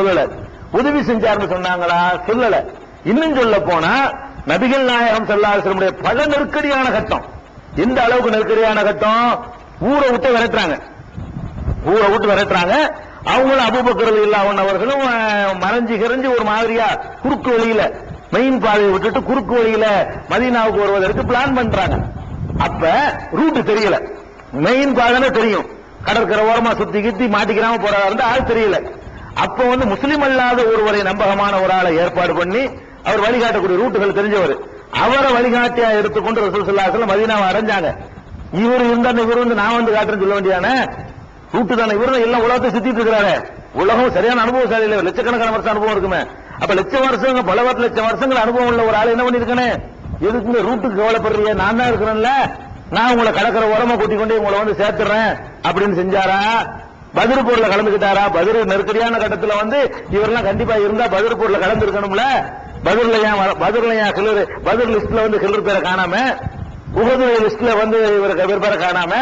சொல்லல. உதவி செஞ்சாருன்னு சொன்னாங்களா? சொல்லல. இன்னும் சொல்ல போனா நபிகள் நாயகம் செல்லாசிரமுடைய பல நெருக்கடியான கட்டம். எந்த அளவுக்கு நெருக்கடியான கட்டம்? ஊரை விட்டு விரட்டுறாங்க. ஊரை விட்டு விரட்டுறாங்க. அவங்களும் அபுபக்கர் இல்லாம அவர்களும் மறைஞ்சு கிரைஞ்சு ஒரு மாதிரியா குறுக்கு வழியில மெயின் பாதையை விட்டுட்டு குறுக்கு வழியில மதீனாவுக்கு வருவதற்கு பிளான் பண்றாங்க. அப்ப ரூட் தெரியல. மெயின் பாதைன்னு தெரியும். கடற்கரை ஓரமா சுத்தி கித்தி மாட்டிக்கிறாம போறதா இருந்தா ஆள் தெரியல. அப்ப வந்து முஸ்லீம் அல்லாத ஒருவரை நம்பகமான ஒரு ஆளை ஏற்பாடு பண்ணி அவர் வழிகாட்டக்கூடிய ரூட்டுகள் தெரிஞ்சவர். அவரை வழிகாட்டியா எடுத்துக்கொண்டு ரசூல் ஸல்லல்லாஹு மதினாவை அடைஞ்சாங்க. இவர் இருந்தா இவர் வந்து நான் வந்து காட்டுறேன்னு சொல்ல வேண்டியதானே? ரூட்டு தானே. இவர் எல்லாம் உலகத்தை சுத்திட்டு இருக்கிறாரு. உலகம் சரியான அனுபவசாலி இல்லை லட்சக்கணக்கான வருஷம் அனுபவம் இருக்குமே. அப்ப லட்ச வருஷம் பல பத்து லட்சம் வருஷங்கள் அனுபவம் உள்ள ஒரு ஆள் என்ன பண்ணிருக்கனே எதுக்குங்க ரூட்டுக்கு கவலைப்படுறீங்க? நான் தான் இருக்கிறேன்ல. நான் உங்களை கடற்கரை உரமா கூட்டிக் கொண்டு உங்களை வந்து சேர்த்துறேன் அப்படின்னு செஞ்சாரா? பதிர் போர்ல கலந்துக்கிட்டாரா? பதிர் நெருக்கடியான கட்டத்துல வந்து இவரெல்லாம் கண்டிப்பா இருந்தா பதிர் போர்ல கலந்து பதில் வர- கிளறு பதிர் லிஸ்ட்ல வந்து கிளறு பேரை காணாம? உகது லிஸ்ட்ல வந்து இவர் பேரை காணாம?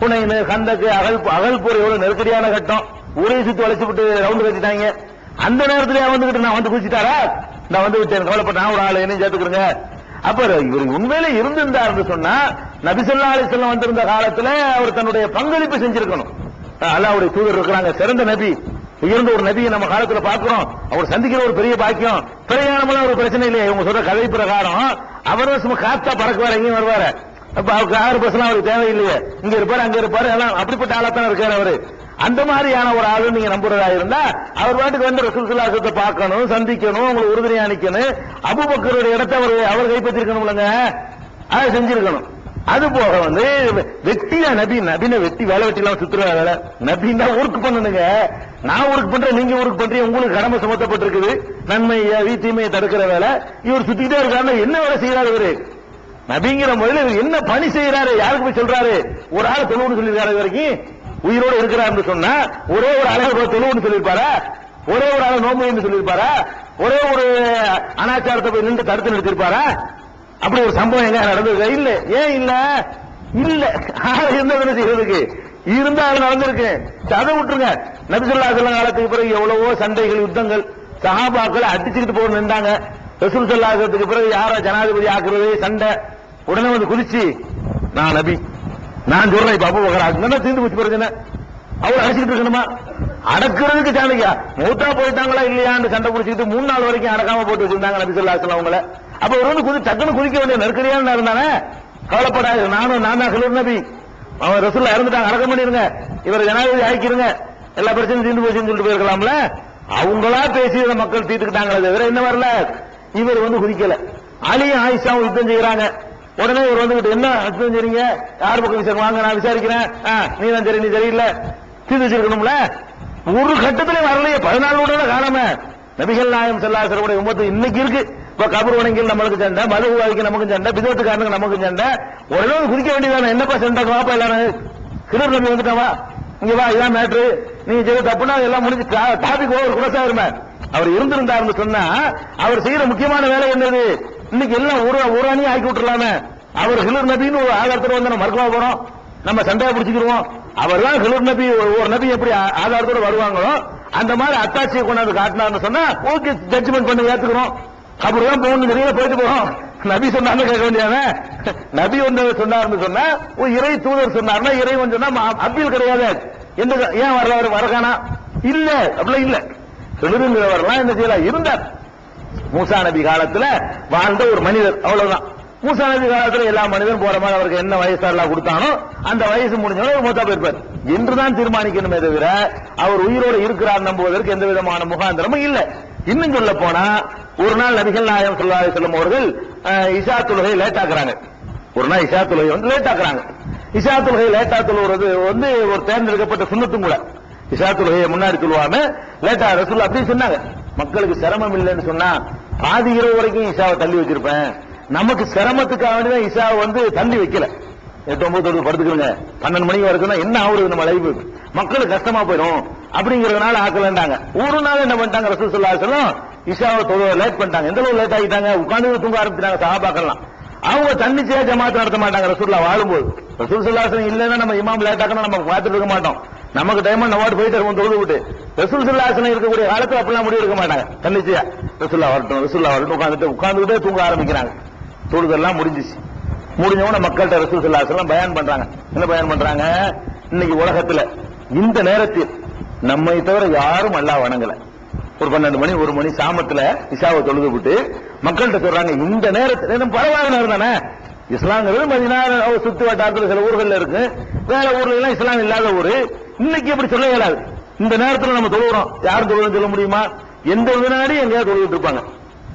புனைனு கந்தக்கு அகல் அகல்பூர் எவ்வளவு நெருக்கடியான கட்டம். ஊரை சுத்தி வளைச்சு விட்டு ரவுண்டு கட்டிட்டாங்க. அந்த நேரத்திலே வந்துகிட்டு நான் வந்து குதிச்சிட்டாரா? நான் வந்து விட்டேன். கவலைப்பட்ட நான் ஒரு ஆளு என்ன சேர்த்துக்கிறேங்க. அப்ப இவர் உண்மையில இருந்திருந்தார் சொன்னா நபிசல்லா அலிசல்லாம் வந்திருந்த காலத்துல அவர் தன்னுடைய பங்களிப்பு செஞ்சிருக்கணும். அல்லாவுடைய தூதர் இருக்கிறாங்க. சிறந்த நபி. உயர்ந்த ஒரு நபியை நம்ம காலத்துல பாக்குறோம் அவர் சந்திக்கிற ஒரு பெரிய பாக்கியம். பிரயாணமெல்லாம் ஒரு பிரச்சனை இல்லையே. இவங்க சொல்ற கதை பிரகாரம். அவர் சும்மா காத்தா பறக்குவார் எங்கேயும் வருவாரு. அப்ப அவருக்கு ஆறு பஸ் எல்லாம் அவருக்கு தேவையில்லையே. இங்க இருப்பாரு அங்க இருப்பாரு. எல்லாம் அப்படிப்பட்ட ஆளாத்தான் இருக்காரு அவரு. அந்த மாதிரியான ஒரு ஆளு நீங்க நம்புறதா இருந்தா அவர் வாட்டுக்கு வந்து ரசூல் பார்க்கணும் சந்திக்கணும் உங்களுக்கு உறுதுணையா நிக்கணும். அபுபக்கருடைய இடத்தை அவர் அவர் கைப்பற்றிருக்கணும்லங்க அதை செஞ்சிருக்கணும். அது போக வந்து வெட்டியா நபி நபின வெட்டி வேலை வெட்டி எல்லாம் சுத்துற வேலை நபின்னா ஊருக்கு பண்ணணுங்க நான் ஊருக்கு பண்றேன் நீங்க ஊருக்கு பண்றீங்க உங்களுக்கு கடமை சுமத்தப்பட்டிருக்குது நன்மை ஏவி தீமையை தடுக்கிற வேலை. இவர் சுத்திக்கிட்டே இருக்காருன்னா என்ன வேலை செய்யறாரு இவரு? நபிங்கிற முறையில் இவர் என்ன பணி செய்யறாரு யாருக்கு போய் சொல்றாரு? ஒரு ஆள் தொழுவுன்னு சொல்லியிருக்காரு வரைக்கும். உயிரோட இருக்கிறாருன்னு சொன்னா ஒரே ஒரு ஆளை தொழுவுன்னு சொல்லியிருப்பாரா? ஒரே ஒரு ஆளை நோம்புன்னு சொல்லியிருப்பாரா? ஒரே ஒரு அனாச்சாரத்தை போய் நின்று தடுத்து நிறுத்திருப்பாரா அப்படி ஒரு சம்பவம் எங்க நடந்தது? இல்ல. ஏன் இல்ல? இல்ல. ஆள் என்ன செய்யறதுக்கு? இருந்தாலும் நடந்திருக்கு அதை விட்டுருங்க. நபிசுல்லா சொல்ல காலத்துக்கு பிறகு எவ்வளவோ சண்டைகள் யுத்தங்கள் சஹாபாக்கள் அடிச்சுக்கிட்டு போக நின்றாங்க ரசூல் சொல்லாததுக்கு பிறகு யார ஜனாதிபதி ஆக்குறது? சண்டை. உடனே வந்து குதிச்சு நான் நபி. நான் சொல்றேன் இப்ப அப்போ என்ன தீர்ந்து போச்சு பிறகு அவர் அடிச்சுட்டு இருக்கணுமா? அடக்குறதுக்கு சாணிக்கா மூத்தா போயிட்டாங்களா இல்லையான்னு சண்டை பிடிச்சிக்கிட்டு மூணு நாள் வரைக்கும் அடக்காம போட்டு வச்சிருந்தாங்க நபி சொல்லா அவங்களை. அப்ப ஒரு ஒன்று குதி டக்குன்னு குதிக்க வேண்டிய நெருக்கடியான இருந்தானே கவலைப்படாது நானும் நான் தான் நபி. அவன் ரசூல்லா இறந்துட்டாங்க அடக்கம் பண்ணிருங்க இவர் ஜனாதிபதி ஆக்கிருங்க எல்லா பிரச்சனையும் தீர்ந்து போச்சுன்னு சொல்லிட்டு போயிருக்கலாம்ல? அவங்களா பேசி மக்கள் தீர்த்துக்கிட்டாங்களே தவிர என்ன வரல? இவர் வந்து குதிக்கல அலியும் ஆயிஷாவும் யுத்தம் செய்யறாங்க. உடனே இவர் வந்துகிட்டு என்ன யுத்தம் செய்றீங்க? யார் பக்கம் விசாரிக்க வாங்க நான் விசாரிக்கிறேன். ஆ, நீ தான் சரி நீ சரியில்லை. தீர்த்து வச்சிருக்கணும்ல? ஒரு கட்டத்திலே வரலையே. பதினாலு கூட காணாம நபிகள் நாயம் செல்லாசருடைய உமத்து இன்னைக்கு இருக்கு. இப்ப கபர் உணங்கில் நம்மளுக்கு சண்டை மதுவாதிக்கு நமக்கு சண்டை பிதத்துக்காரனுக்கு நமக்கு சண்டை. உடனே குதிக்க வேண்டியதானே என்னப்பா சண்டை? வாப்பா எல்லாரும். கிருர் நம்பி வந்துட்டாவா இங்க வா இதான் மேட்ரு நீங்க செய்ய தப்புனா எல்லாம் முடிஞ்சு டாபிக் ஓவர் குலசாயிருமே அவர் இருந்திருந்தாருன்னு சொன்னா அவர் செய்யற முக்கியமான வேலை என்னது? இன்னைக்கு எல்லாம் ஒரு ஊராணியும் ஆக்கி விட்டுறலாமே. அவர் ஹிலர் நபின்னு ஒரு ஆதாரத்தோட வந்து நம்ம மறுக்கவா போறோம்? நம்ம சண்டையை பிடிச்சிக்கிருவோம் அவர் தான் ஹிலர் நபி ஒரு நபி எப்படி ஆதாரத்தோட வருவாங்களோ அந்த மாதிரி அத்தாட்சியை கொண்டாந்து காட்டினார்னு சொன்னா ஓகே ஜட்ஜ்மெண்ட் பண்ணி ஏத்துக்கிறோம். அப்புறம் போகணும் நிறைய போயிட்டு போகும் நபி சொன்னாங்க கேட்க வேண்டியதானே? நபி ஒன்று சொன்னார்னு சொன்னா ஒரு இறை தூதர் சொன்னார்னா இறைவன் சொன்னா அப்பீல் கிடையாது. எந்த ஏன் வரலாறு வரகானா இல்ல அப்படிலாம் இல்ல. சொல்லுங்கிறவரெல்லாம் என்ன செய்யலாம் இருந்தார். மூசா நபி காலத்துல வாழ்ந்த ஒரு மனிதர் அவ்வளவுதான். மூசா நபி காலத்துல எல்லா மனிதரும் போற மாதிரி அவருக்கு என்ன வயசு எல்லாம் கொடுத்தானோ அந்த வயசு முடிஞ்சவங்க மூத்தா போயிருப்பார். என்றுதான் தீர்மானிக்கணுமே தவிர அவர் உயிரோடு இருக்கிறார் நம்புவதற்கு எந்த விதமான முகாந்திரமும் இல்லை. இன்னும் சொல்ல போனா ஒரு நாள் நபிகள் நாயகம் சொல்லாத செல்லும் அவர்கள் இசா தொழுகை லேட் ஆக்குறாங்க. ஒரு நாள் இசா தொழுகை வந்து லேட் ஆக்குறாங்க. இஷா தொழுகை லேட்டா தொழுவது வந்து ஒரு தேர்ந்தெடுக்கப்பட்ட சுண்ணத்தும் கூட. இசா தொழுகையை முன்னாடி சொல்லுவாங்க லேட்டா ரசூல் அப்படின்னு சொன்னாங்க. மக்களுக்கு சிரமம் இல்லைன்னு சொன்னா பாதி இரவு வரைக்கும் இஷாவை தள்ளி வச்சிருப்பேன். நமக்கு சிரமத்துக்காக வேண்டிதான் இஷாவை வந்து தள்ளி வைக்கல. எட்டு ஒன்பது தொழுது படுத்துக்கிறோங்க பன்னெண்டு மணிக்கு வரைக்கும் என்ன ஆகுறது நம்ம லைஃப் மக்களுக்கு கஷ்டமா போயிடும். அப்படிங்கறதுனால ஆக்கலண்டாங்க ஒரு நாள் என்ன பண்ணிட்டாங்க ரசூல் சொல்லா சொல்லும் இஷாவை தொழுவ லேட் பண்ணிட்டாங்க. எந்த அளவு லேட் ஆகிட்டாங்க? உட்காந்து தூங்க ஆரம்பிச்சிட்டாங்க சகாபாக்கலாம் அவங்க தன்னிச்சையா ஜமாத் நடத்த மாட்டாங்க ரசூல்லா வாழும்போது. ரசூல் சுல்லாசன் இல்லைன்னா நம்ம இமாம் லேட் ஆக்கணும் நம்ம பார்த்துட்டு இருக்க மாட்டோம். நமக்கு டைம் அவார்டு போயிட்டு இருக்கும் தொழுது விட்டு. ரசூல் சல்லாசனம் இருக்கக்கூடிய காலத்துல அப்படிலாம் முடிவு எடுக்க மாட்டாங்க. தன்னிச்சையா. ரசூல்லா வரட்டும் ரசூல்லா வரட்டும். உட்காந்துட்டு உட்காந்துக்கிட்டே தூங்க ஆரம்பிக்கிறாங்க. தொழுதெல்லாம் முடிஞ்சிச்சு. முடிஞ்சவன மக்கள்கிட்ட ரசூல் சல்லாசனம் பயன் பண்றாங்க. என்ன பயன் பண்றாங்க? இன்னைக்கு உலகத்துல இந்த நேரத்தில் நம்மை தவிர யாரும் அல்லா வணங்கல. ஒரு பன்னெண்டு மணி ஒரு மணி சாமத்துல இசாவை தொழுது விட்டு மக்கள்கிட்ட சொல்றாங்க இந்த நேரத்தில் பரவாயில்ல நேரம் தானே இஸ்லாங்கிறது மதினா சுத்து வட்டாரத்தில் சில ஊர்கள் இருக்கு. வேற ஊர்ல எல்லாம் இஸ்லாம் இல்லாத ஊரு. இன்னைக்கு எப்படி சொல்ல இயலாது இந்த நேரத்தில் நம்ம தொழுகிறோம் யார் தொழுதுன்னு சொல்ல முடியுமா? எந்த வினாடி எங்கேயாவது தொழுதுட்டு இருப்பாங்க.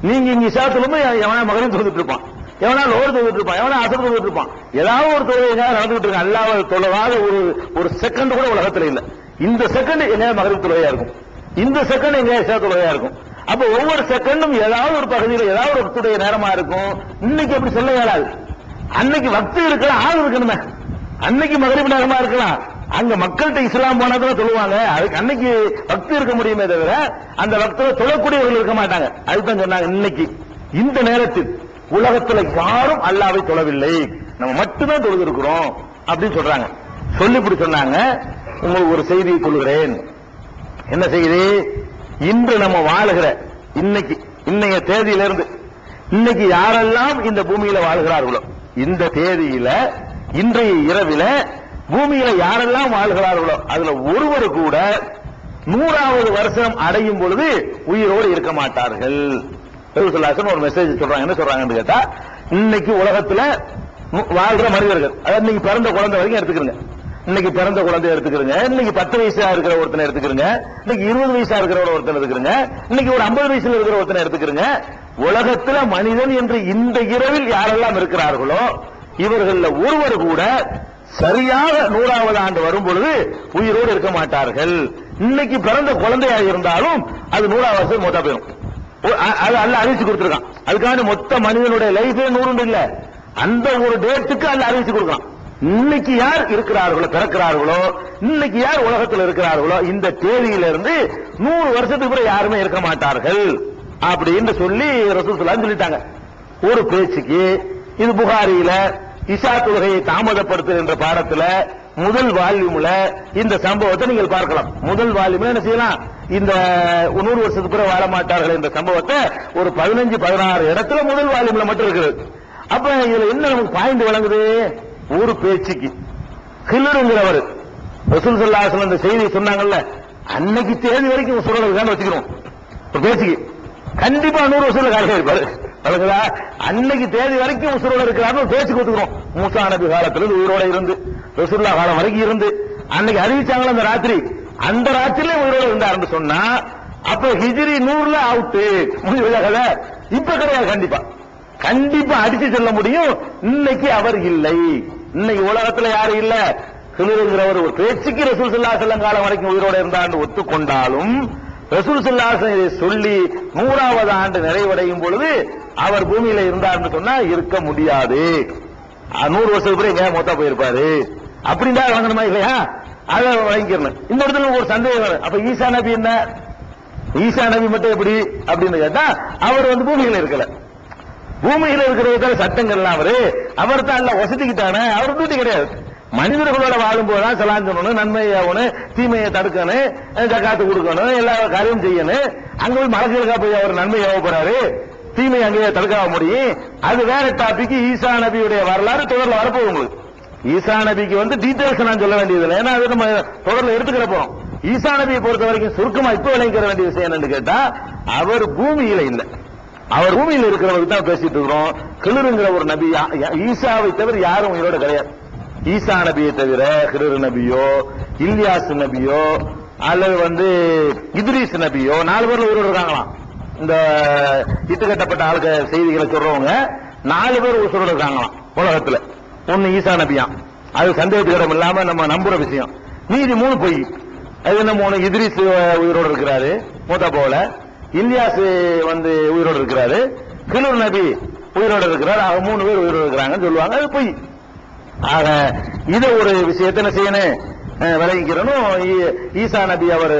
நீங்க இங்க இசா தொழுமை எவனா மகனும் தொழுதுட்டு இருப்பான். எவனா லோடு தொழுதுட்டு இருப்பான் எவனா அசர் தொழுதுட்டு இருப்பான். ஏதாவது ஒரு தொழில் எங்கேயாவது நடந்துட்டு இருக்கான் அல்லாத தொழவாத ஒரு ஒரு செகண்ட் கூட உலகத்துல இல்ல. இந்த செகண்ட் எங்கேயாவது மகரிப் தொழுகையா இருக்கும். இந்த செகண்ட் எங்கேயாவது இஷா தொழுகையா இருக்கும். அப்ப ஒவ்வொரு செகண்டும் ஏதாவது ஒரு பகுதியில் ஏதாவது ஒரு துடைய நேரமா இருக்கும். இன்னைக்கு அப்படி சொல்ல இயலாது. அன்னைக்கு பக்தி இருக்கலாம் ஆள் இருக்கணுமே. அன்னைக்கு மகரிப் நேரமா இருக்கலாம். அங்க மக்கள்கிட்ட இஸ்லாம் போனதுல சொல்லுவாங்க. அதுக்கு அன்னைக்கு பக்தி இருக்க முடியுமே தவிர அந்த பக்தில தொழக்கூடியவர்கள் இருக்க மாட்டாங்க. அதுதான் சொன்னாங்க இன்னைக்கு. இந்த நேரத்தில். உலகத்துல யாரும் அல்லாவை தொழவில்லை. நம்ம மட்டும்தான் தொழுது இருக்கிறோம் அப்படின்னு சொல்றாங்க. சொல்லி இப்படி சொன்னாங்க. உங்களுக்கு ஒரு செய்தியை சொல்லுகிறேன். என்ன செய்தி? இன்று நம்ம வாழுகிற இன்னைக்கு இன்னைய தேதியிலிருந்து இன்னைக்கு யாரெல்லாம் இந்த பூமியில வாழ்கிறார்களோ இந்த தேதியில இன்றைய இரவில பூமியில யாரெல்லாம் வாழ்கிறார்களோ அதுல ஒருவர் கூட நூறாவது வருஷம் அடையும் பொழுது உயிரோடு இருக்க மாட்டார்கள். ரசூலுல்லாஹி ஒரு மெசேஜ் சொல்றாங்க. என்ன சொல்றாங்கன்னு கேட்டா இன்னைக்கு உலகத்துல வாழ்ற மனிதர்கள் அதாவது இன்னைக்கு பிறந்த குழந்தை வரைக்கும் எடுத்துக்கிறங்க. இன்னைக்கு பிறந்த குழந்தை எடுத்துக்கிறங்க. இன்னைக்கு பத்து வயசா இருக்கிற ஒருத்தனை எடுத்துக்கிறங்க. இன்னைக்கு இருபது வயசா இருக்கிற ஒருத்தனை எடுத்துக்கிறங்க. இன்னைக்கு ஒரு ஐம்பது வயசுல இருக்கிற ஒருத்தனை எடுத்துக்கிறங்க. உலகத்துல மனிதன் என்று இந்த இரவில் யாரெல்லாம் இருக்கிறார்களோ இவர்கள்ல ஒருவர் கூட சரியாக நூறாவது ஆண்டு வரும் பொழுது உயிரோடு இருக்க மாட்டார்கள். இன்னைக்கு பிறந்த குழந்தையாக இருந்தாலும் அது நூறாவது வருஷம் மொத்தம் போயிடும் அது அல்ல அறிவிச்சு கொடுத்துருக்கான். அதுக்கான மொத்த மனிதனுடைய லைஃபே நூறு இல்ல. அந்த ஒரு டேட்டுக்கு அல்ல அறிவிச்சு கொடுக்கான். இன்னைக்கு யார் இருக்கிறார்களோ பிறக்கிறார்களோ இன்னைக்கு யார் உலகத்தில் இருக்கிறார்களோ இந்த தேதியிலிருந்து நூறு வருஷத்துக்கு கூட யாருமே இருக்க மாட்டார்கள். அப்படின்னு சொல்லி ரசூல் சொல்லிட்டாங்க. ஒரு பேச்சுக்கு இது புகாரியில இஷா தொழுகையை தாமதப்படுத்து என்ற பாடத்துல முதல் வால்யூம்ல இந்த சம்பவத்தை நீங்கள் பார்க்கலாம். முதல் வால்யூம்ல என்ன செய்யலாம்? இந்த நூறு வருஷத்துக்கு கூட வாழ மாட்டார்கள் என்ற சம்பவத்தை ஒரு பதினஞ்சு பதினாறு இடத்துல முதல் வால்யூம்ல மட்டும் இருக்குது. அப்ப இதுல என்ன நமக்கு பாயிண்ட் வழங்குது? ஒரு பேச்சுக்கு. கிளறுங்கிறவர் ரசூல் ஸல்லல்லாஹு அந்த இந்த செய்தி சொன்னாங்கல்ல அன்னைக்கு தேதி வரைக்கும் சொல்றதுக்கான வச்சுக்கிறோம் ஒரு பேச்சுக்கு. கண்டிப்பா நூறு வருஷத்துல காரியம் இருப்பாரு வழங்குதா அன்னைக்கு தேதி வரைக்கும் உசுரோட இருக்கிறாரு பேச்சு கொடுத்துக்கிறோம். மூசா நபி காலத்துல உயிரோட இருந்து ரசூல்லா காலம் வரைக்கும் இருந்து. அன்னைக்கு அறிவிச்சாங்களா அந்த ராத்திரி. அந்த ராத்திரிலே உயிரோட இருந்தாருன்னு சொன்னா அப்ப ஹிஜிரி நூறுல அவுட்டு முடிவு இப்ப கிடையாது கண்டிப்பா. கண்டிப்பா அடிச்சு சொல்ல முடியும் இன்னைக்கு அவர் இல்லை. இன்னைக்கு உலகத்துல யாரும் இல்ல. சிலுருங்கிறவர் ஒரு பேச்சுக்கு ரசூல் சல்லா செல்லம் காலம் வரைக்கும் உயிரோட இருந்தான்னு ஒத்துக்கொண்டாலும் ரசூல் சல்லா இதை சொல்லி நூறாவது ஆண்டு நிறைவடையும் பொழுது அவர் பூமியில இருந்தார்னு சொன்னா இருக்க முடியாது. நூறு வருஷத்துக்கு பிறகு எங்கேயா மொத்தம் போயிருப்பாரு. அப்படின்னு தான் வாங்கணுமா இல்லையா? அதை வாங்கிக்கிறேன் இந்த இடத்துல ஒரு சந்தேகம் வரும். அப்ப ஈசா நபி என்ன? ஈசா நபி மட்டும் எப்படி? அப்படின்னு கேட்டா அவர் வந்து பூமியில இருக்கல. பூமியில இருக்கிறவங்க சட்டங்கள்லாம் அவரு. அவர் தான் எல்லாம் வசதிக்கிட்டானே அவர் டியூட்டி கிடையாது. மனிதர்களோட வாழும் போதுதான் சலான் சொல்லணும் நன்மை ஆகணும் தீமையை தடுக்கணும் அஹ் ஜக்காத்து கொடுக்கணும் எல்லா காரியம் செய்யணும். அங்க போய் மலர்களுக்கா போய் அவர் நன்மை ஏவ போறாரு. தீமை அங்கேயே தடுக்க முடியும். அது வேற டாபிக் ஈசா நபியுடைய வரலாறு தொடர்ல வரப்போகுது உங்களுக்கு. ஈசா நபிக்கு வந்து டீட்டெயில்ஸ் நான் சொல்ல வேண்டியதில்லை. ஏன்னா அது நம்ம தொடர்ல எடுத்துக்கிற போறோம். ஈசா நபியை பொறுத்த வரைக்கும் சுருக்கமா இப்ப விளங்கிக்கிற வேண்டிய விஷயம் என்னன்னு கேட்டா அவர் பூமியில இல்லை. அவர் பூமியில் இருக்கிறவருக்கு தான் பேசிட்டு இருக்கிறோம். கிளிருங்கிற ஒரு நபி யா- ஈசாவை தவிர யாரும் உயிரோட கிடையாது. ஈசா நபியை தவிர ஹிரர் நபியோ இல்யாஸ் நபியோ அல்லது வந்து இத்ரீஸ் நபியோ நாலு பேர்ல உயிரோடு இருக்காங்களாம். இந்த இட்டு கட்டப்பட்ட ஆளுக செய்திகளை சொல்றவங்க நாலு பேர் உயிரோடு இருக்காங்களாம் உலகத்துல. ஒன்னு ஈசா நபியாம். அது சந்தேகத்துக்கிடம் இல்லாம நம்ம நம்புற விஷயம். மீதி மூணு பொய். அது என்ன மூணு? இத்ரிஸ் உயிரோடு இருக்கிறாரு மூத்தா போல. இலியாஸ் வந்து உயிரோடு இருக்கிறாரு. கிலூர் நபி உயிரோடு இருக்கிறார். மூணு பேர் உயிரோடு இருக்கிறாங்கன்னு சொல்லுவாங்க. அது பொய். ஆக இது ஒரு விஷயத்தை என்ன செய்யணும்? விளைவிக்கிறனும் ஈ- ஈசா நபி அவர்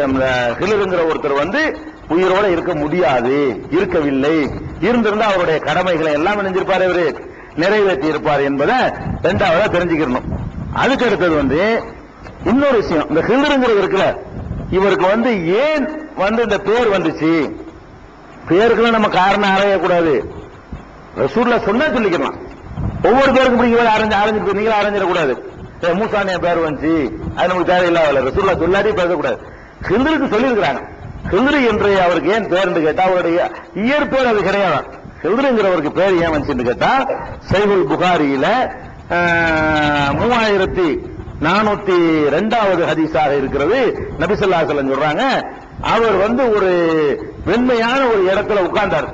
கிளருங்கிற ஒருத்தர் வந்து உயிரோட இருக்க முடியாது இருக்கவில்லை. இருந்திருந்தா அவருடைய கடமைகளை எல்லாம் நினைஞ்சிருப்பார் இவரு. நிறைவேற்றி இருப்பார் என்பதை ரெண்டாவதா தெரிஞ்சுக்கிறணும். அதுக்கு அடுத்தது வந்து இன்னொரு விஷயம். இந்த ஹில்ருங்கிறது இருக்குல்ல இவருக்கு வந்து ஏன் வந்து இந்த பேர் வந்துச்சு? பேருக்குலாம் நம்ம காரணம் அறையக்கூடாது ரசூல்ல சொன்னா சொல்லிக்கலாம். ஒவ்வொரு பேருக்கும் பிடிக்க அரைஞ்சு அரைஞ்சிருக்கு நீங்களும் அரைஞ்சிடக்கூடாது ஏ, என் பேர் வந்துச்சு. அது நமக்கு தேவையில்லாத ரசூல்லா சொல்லாதே பேசக்கூடாது. ஹிந்தருக்கு சொல்லியிருக்கிறாங்க. ஹிந்திரி என்று அவருக்கு ஏன் பேர் கேட்டா அவருடைய இயற்பேர் அது கிடையாது. ஹிந்திரிங்கிறவருக்கு பேர் ஏன் வந்துச்சுன்னு கேட்டா சைபுல் புகாரியில ஆஹ், மூவாயிரத்தி நானூத்தி ரெண்டாவது ஹதீஸாக இருக்கிறது. நபிசல்லா சொல்றாங்க. அவர் வந்து ஒரு வெண்மையான ஒரு இடத்துல உட்கார்ந்தார்.